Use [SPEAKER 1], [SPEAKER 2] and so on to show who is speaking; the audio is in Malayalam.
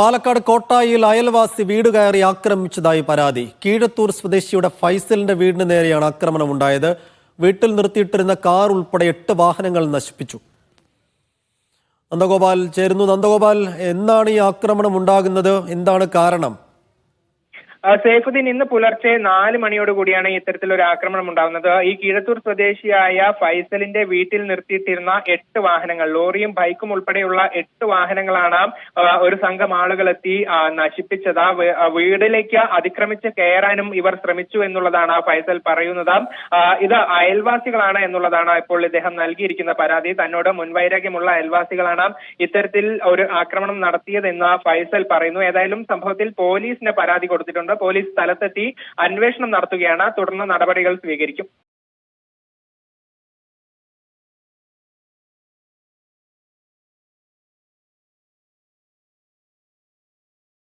[SPEAKER 1] പാലക്കാട് കോട്ടായിൽ അയൽവാസി വീട് കയറി ആക്രമിച്ചതായി പരാതി. കീഴത്തൂർ സ്വദേശിയുടെ ഫൈസലിന്റെ വീടിന് നേരെയാണ് ആക്രമണമുണ്ടായത്. വീട്ടിൽ നിർത്തിയിട്ടിരുന്ന കാർ ഉൾപ്പെടെ എട്ട് വാഹനങ്ങൾ നശിപ്പിച്ചു. നന്ദഗോപാൽ ചേരുന്നു. നന്ദഗോപാൽ എന്നാണ് ഈ ആക്രമണം ഉണ്ടാകുന്നത്? എന്താണ് കാരണം?
[SPEAKER 2] സൈഫുദ്ദീൻ ഇന്ന് പുലർച്ചെ നാല് മണിയോട് കൂടിയാണ് ഇത്തരത്തിലൊരു ആക്രമണം ഉണ്ടാകുന്നത് ഈ കീഴത്തൂർ സ്വദേശിയായ ഫൈസലിന്റെ വീട്ടിൽ നിർത്തിയിട്ടിരുന്ന എട്ട് വാഹനങ്ങൾ ലോറിയും ബൈക്കും ഉൾപ്പെടെയുള്ള എട്ട് വാഹനങ്ങളാണ് ഒരു സംഘം ആളുകൾ എത്തി ആ, നശിപ്പിച്ചത് വീടിലേക്ക് അതിക്രമിച്ച് കയറാനും ഇവർ ശ്രമിച്ചു എന്നുള്ളതാണ് ഫൈസൽ പറയുന്നത്. ഇത് അയൽവാസികളാണ് എന്നുള്ളതാണ് ഇപ്പോൾ ഇദ്ദേഹം നൽകിയിരിക്കുന്ന പരാതി. തന്നോട് മുൻവൈരാഗ്യമുള്ള അയൽവാസികളാണ് ഇത്തരത്തിൽ ഒരു ആക്രമണം നടത്തിയതെന്ന് ഫൈസൽ പറയുന്നു. ഏതായാലും സംഭവത്തിൽ പോലീസിന് പരാതി കൊടുത്തിട്ടുണ്ട്. പോലീസ് സ്ഥലത്തെത്തി അന്വേഷണം നടത്തുകയാണ്. തുടർന്ന് നടപടികൾ സ്വീകരിക്കും.